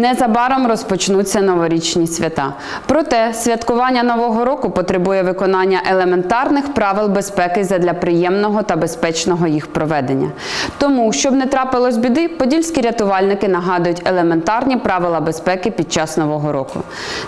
Незабаром розпочнуться новорічні свята. Проте святкування нового року потребує виконання елементарних правил безпеки задля приємного та безпечного їх проведення. Тому, щоб не трапилось біди, подільські рятувальники нагадують елементарні правила безпеки під час нового року.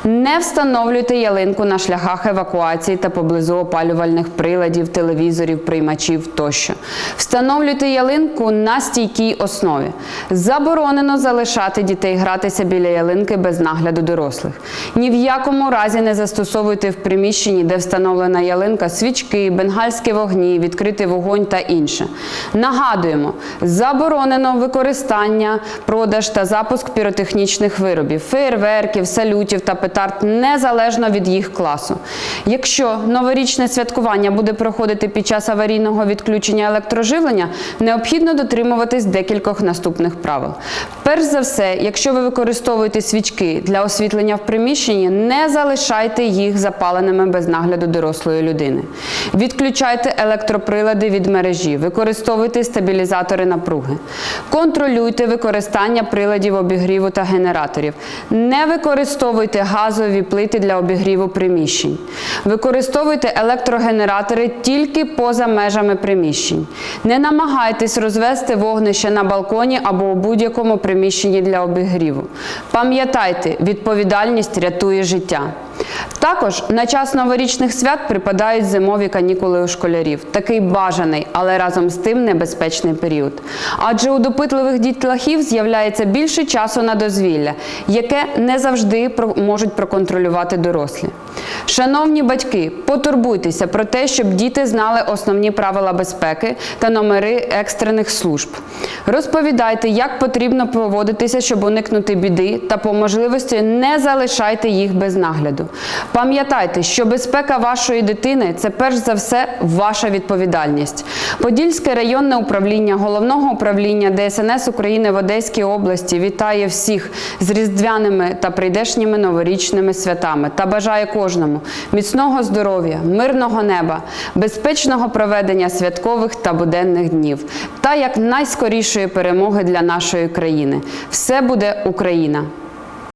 Не встановлюйте ялинку на шляхах евакуації та поблизу опалювальних приладів, телевізорів, приймачів тощо. Встановлюйте ялинку на стійкій основі. Заборонено залишати дітей гратися біля ялинки без нагляду дорослих. Ні в якому разі не застосовуйте в приміщенні, де встановлена ялинка, свічки, бенгальські вогні, відкритий вогонь та інше. Нагадуємо, заборонено використання, продаж та запуск піротехнічних виробів, феєрверків, салютів та петард незалежно від їх класу. Якщо новорічне святкування буде проходити під час аварійного відключення електроживлення, необхідно дотримуватись декількох наступних правил. Перш за все, якщо ви використовуєте свічки для освітлення в приміщенні, не залишайте їх запаленими без нагляду дорослої людини. Відключайте електроприлади від мережі, використовуйте стабілізатори напруги. Контролюйте використання приладів обігріву та генераторів. Не використовуйте газові плити для обігріву приміщень. Використовуйте електрогенератори тільки поза межами приміщень. Не намагайтесь розвести вогнище на балконі або у будь-якому приміщенні для обігріву. Пам'ятайте, відповідальність рятує життя. Також на час новорічних свят припадають зимові канікули у школярів. Такий бажаний, але разом з тим небезпечний період. Адже у допитливих дітлахів з'являється більше часу на дозвілля, яке не завжди можуть проконтролювати дорослі. Шановні батьки, потурбуйтеся про те, щоб діти знали основні правила безпеки та номери екстрених служб. Розповідайте, як потрібно поводитися, щоб уникнути біди, та по можливості не залишайте їх без нагляду. Пам'ятайте, що безпека вашої дитини це перш за все ваша відповідальність. Подільське районне управління головного управління ДСНС України в Одеській області вітає всіх з різдвяними та прийдешніми новорічними святами та бажає кожному міцного здоров'я, мирного неба, безпечного проведення святкових та буденних днів та як найскорішої перемоги для нашої країни. Все буде Україна!